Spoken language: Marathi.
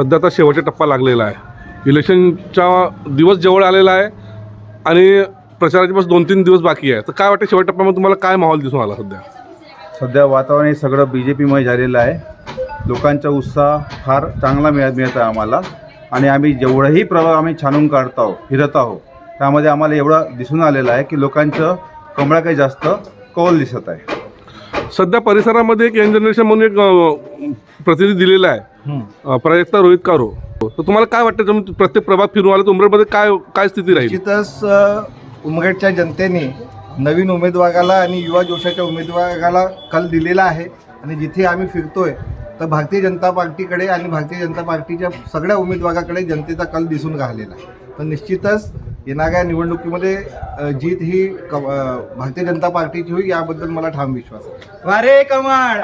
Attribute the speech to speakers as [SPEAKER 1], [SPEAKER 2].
[SPEAKER 1] सध्या आता शेवटचा टप्पा लागलेला आहे. इलेक्शनचा दिवस जवळ आलेला आहे आणि प्रचाराचे बस दोन तीन दिवस बाकी आहे. तर काय वाटतं शेवट टप्प्यामध्ये तुम्हाला काय माहोल दिसून आला सध्या?
[SPEAKER 2] सध्या वातावरण हे सगळं बी जे पीमुळे झालेलं आहे. लोकांचा उत्साह फार चांगला मिळत मिळत आहे आम्हाला. आणि आम्ही जेवढंही प्रभाव आम्ही छानून काढतो आहोत फिरत आहो त्यामध्ये आम्हाला एवढं दिसून आलेलं आहे की लोकांचं कमळा काही जास्त कौल दिसत आहे.
[SPEAKER 1] सध्या परिसरामध्ये एक यंग जनरेशन म्हणून एक अं, प्रतिनिधी दिलेला आहे. प्राजक्ता रोहित कारो. तर तुम्हाला काय वाटतं तुम्ही प्रत्येक प्रभाग फिरून आला तर उमरेडमध्ये काय काय स्थिती राहील?
[SPEAKER 3] निश्चितच अ, उमरेडच्या जनतेने नवीन उमेदवाराला आणि युवा जोशाच्या उमेदवाराला कल दिलेला आहे. आणि जिथे आम्ही फिरतोय तर भारतीय जनता पार्टीकडे आणि भारतीय जनता पार्टीच्या सगळ्या उमेदवाराकडे जनतेचा कल दिसून राहिलेला आहे. तर निश्चितच येणाऱ्या निवडणुकीमध्ये जीत ही भारतीय जनता पार्टीची होईल याबद्दल मला ठाम विश्वास आहे.
[SPEAKER 4] वारे कमळ